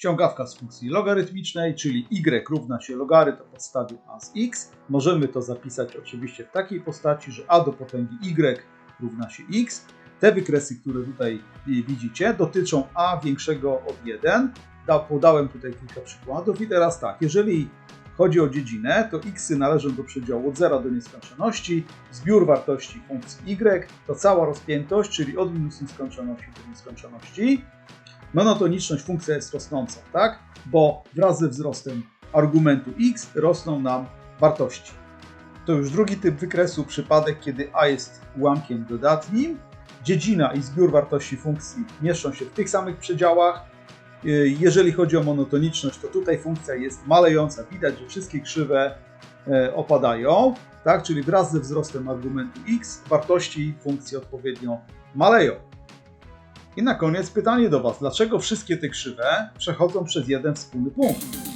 ściągawka z funkcji logarytmicznej, czyli y równa się logarytm o podstawie a z x. Możemy to zapisać oczywiście w takiej postaci, że a do potęgi y równa się x. Te wykresy, które tutaj widzicie, dotyczą a większego od 1. Da, podałem tutaj kilka przykładów i teraz tak, jeżeli chodzi o dziedzinę, to x należą do przedziału od 0 do nieskończoności, zbiór wartości funkcji y to cała rozpiętość, czyli od minus nieskończoności do nieskończoności. Monotoniczność funkcja jest rosnąca, tak? Bo wraz ze wzrostem argumentu x rosną nam wartości. To już drugi typ wykresu, przypadek, kiedy a jest ułamkiem dodatnim. Dziedzina i zbiór wartości funkcji mieszczą się w tych samych przedziałach. Yy, Jeżeli chodzi o monotoniczność, to tutaj funkcja jest malejąca. Widać, że wszystkie krzywe e, opadają, tak? czyli wraz ze wzrostem argumentu x wartości funkcji odpowiednio maleją. I na koniec pytanie do Was, dlaczego wszystkie te krzywe przechodzą przez jeden wspólny punkt?